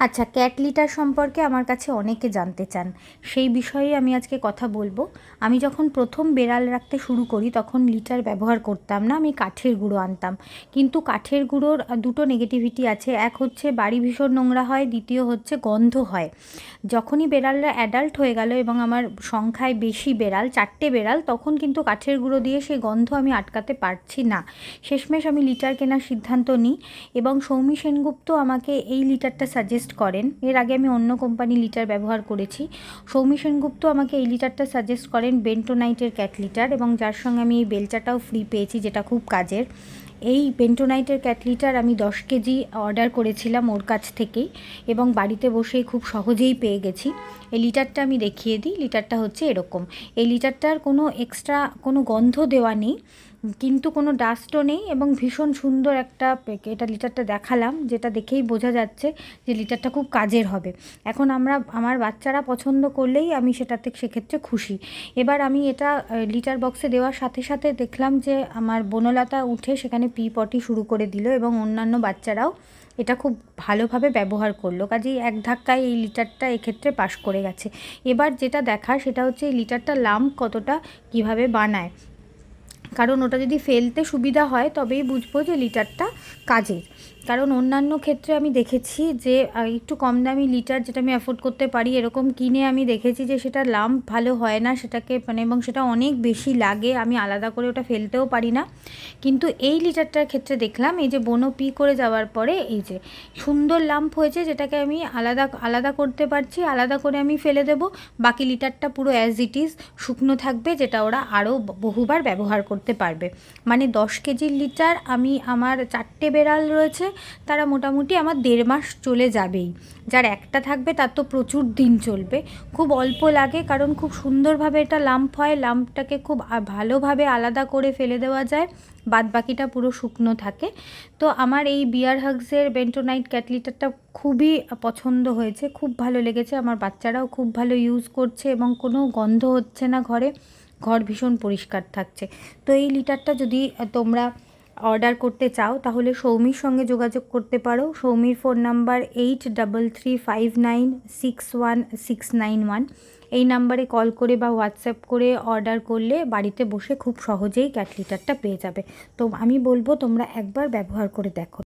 আচ্ছা cat litre সম্পর্কে আমার কাছে অনেকে জানতে চান। সেই বিষয়ে আমি আজকে কথা বলব। আমি যখন প্রথম বেড়াল রাখতে শুরু করি, তখন লিটার ব্যবহার করতাম না, আমি কাঠের গুঁড়ো আনতাম। কিন্তু কাঠের গুঁড়োর দুটো নেগেটিভিটি আছে। এক হচ্ছে, বাড়ি ভীষণ নোংরা হয়, দ্বিতীয় হচ্ছে, গন্ধ হয়। যখনই বেড়ালরা অ্যাডাল্ট হয়ে গেল এবং আমার সংখ্যায় বেশি বেড়াল, চারটে বেড়াল, তখন কিন্তু কাঠের গুঁড়ো দিয়ে সেই গন্ধ আমি আটকাতে পারছি না। শেষমেশ আমি লিটার কেনার সিদ্ধান্ত নিই এবং সৌমি সেনগুপ্ত আমাকে এই লিটারটা সাজেস্ট করেন। এর আগে আমি অন্য কোম্পানি লিটার ব্যবহার করেছি। সৌমি সেনগুপ্ত আমাকে এই লিটারটা সাজেস্ট করেন বেন্টোনাইটের ক্যাট লিটার এবং যার সঙ্গে আমি এই বেলচাটাও ফ্রি পেয়েছি, যেটা খুব কাজের। এই বেন্টোনাইটের ক্যাট লিটার আমি দশ কেজি অর্ডার করেছিলাম ওর কাছ থেকেই এবং বাড়িতে বসেই খুব সহজেই পেয়ে গেছি। এই লিটারটা আমি দেখিয়ে দিই লিটারটা হচ্ছে এরকম। এই লিটারটার কোনো এক্সট্রা কোনো গন্ধ দেওয়া নেই। কিন্তু কোনো ডাস্টও নেই এবং ভীষণ সুন্দর একটা এটা লিটারটা দেখালাম, যেটা দেখেই বোঝা যাচ্ছে যে লিটারটা খুব কাজের হবে। এখন আমরা, আমার বাচ্চারা পছন্দ করলেই আমি সেটাতে সেক্ষেত্রে খুশি। এবার আমি এটা লিটার বক্সে দেওয়ার সাথে সাথে দেখলাম যে আমার বনলতা উঠে সেখানে পি পটি শুরু করে দিল এবং অন্যান্য বাচ্চারাও এটা খুব ভালোভাবে ব্যবহার করল। কাজেই এক ধাক্কায় এই লিটারটা এক্ষেত্রে পাশ করে গেছে। এবার যেটা দেখা সেটা হচ্ছে এই লিটারটা লাম্প কতটা কীভাবে বানায়। কারণ ওটা যদি ফেলতে সুবিধা হয় তবেই বুঝব যে লিটারটা কাজের। কারণ অন্যান্য ক্ষেত্রে আমি দেখেছি যে একটু কম দামি লিটার যেটা আমি অ্যাফোর্ড করতে পারি, এরকম কিনে আমি দেখেছি যে সেটা লাম্প ভালো হয় না, সেটাকে মানে এবং সেটা অনেক বেশি লাগে, আমি আলাদা করে ওটা ফেলতেও পারি না। কিন্তু এই লিটারটার ক্ষেত্রে দেখলাম, এই যে বনো পি করে যাওয়ার পরে, এই যে সুন্দর লাম্প হয়েছে, যেটাকে আমি আলাদা আলাদা করতে পারছি, আলাদা করে আমি ফেলে দেব, বাকি লিটারটা পুরো অ্যাজ ইট ইজ শুকনো থাকবে, যেটা ওরা আরও বহুবার ব্যবহার করতে পারবে। মানে দশ কেজির লিটার আমি, আমার চারটে বেড়াল রয়েছে তারা মোটামুটি আমার দেড় মাস চলে যাবেই। যার একটা থাকবে, তার তো প্রচুর দিন চলবে। খুব অল্প লাগে, কারণ খুব সুন্দরভাবে এটা লাম্প হয় লাম্পটাকে খুব ভালোভাবে আলাদা করে ফেলে দেওয়া যায় বাদ বাকিটা পুরো শুকনো থাকে। তো আমার এই বিয়ার হাগসের বেন্টোনাইট ক্যাটলিটারটা খুবই পছন্দ হয়েছে, খুব ভালো লেগেছে। আমার বাচ্চারাও খুব ভালো ইউজ করছে এবং কোনো গন্ধ হচ্ছে না ঘরে, ঘর ভীষণ পরিষ্কার থাকছে। তো এই লিটারটা যদি তোমরা অর্ডার করতে চাও, তাহলে সৌমির সঙ্গে যোগাযোগ করতে পারো। Soumir phone number eight double three five nine six one six nine one এই নাম্বারে কল করে বা হোয়াটসঅ্যাপ করে অর্ডার করলে বাড়িতে বসে খুব সহজেই ক্যাটলিটারটা পেয়ে যাবে। তো আমি বলব, তোমরা একবার ব্যবহার করে দেখো।